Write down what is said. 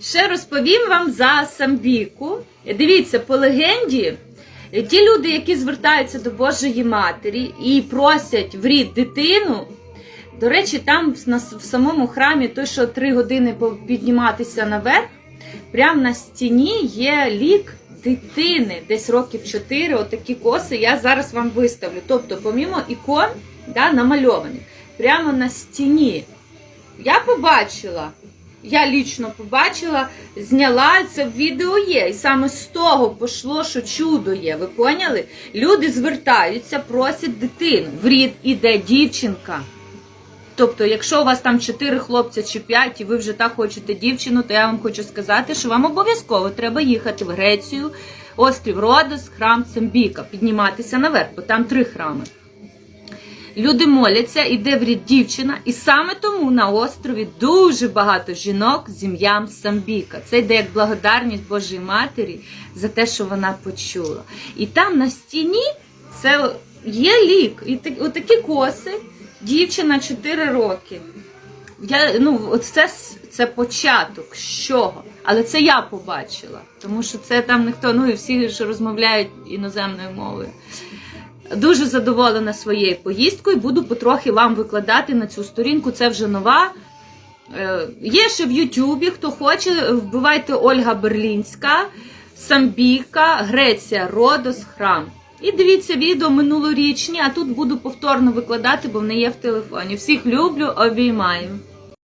Ще розповім вам за самбіку. Дивіться, по легенді, ті люди, які звертаються до Божої Матері і просять в рід дитину. До речі, там в самому храмі, той, що три години підніматися наверх, прямо на стіні є лік дитини, десь років 4, отакі коси. Я зараз вам виставлю. Тобто, помімо ікон, да, намальованих, прямо на стіні. Я побачила, я лічно побачила, зняла це відео є. І саме з того пошло, що чудо є. Ви поняли? Люди звертаються, просять дитину. В рід іде дівчинка. Тобто, якщо у вас там 4 хлопця чи 5, і ви вже так хочете дівчину, то я вам хочу сказати, що вам обов'язково треба їхати в Грецію, острів Родос, храм Цембіка, підніматися наверх, бо там три храми. Люди моляться, іде в рід дівчина, і саме тому на острові дуже багато жінок з ім'ям Самбіка. Це йде як благодарність Божої Матері за те, що вона почула. І там на стіні це є лік. І так- отакі коси, дівчина 4 роки. Я, ну, це, це початок з чого. Але це я побачила, тому що це там ніхто, ну і всі ж розмовляють іноземною мовою. Дуже задоволена своєю поїздкою. Буду потрохи вам викладати на цю сторінку. Це вже нова. Е, Є ще в Ютубі. Хто хоче, вбивайте Ольга Берлінська, Самбіка, Греція, Родос, храм. І дивіться відео минулорічні, а тут буду повторно викладати, бо вони є в телефоні. Всіх люблю, обіймаю.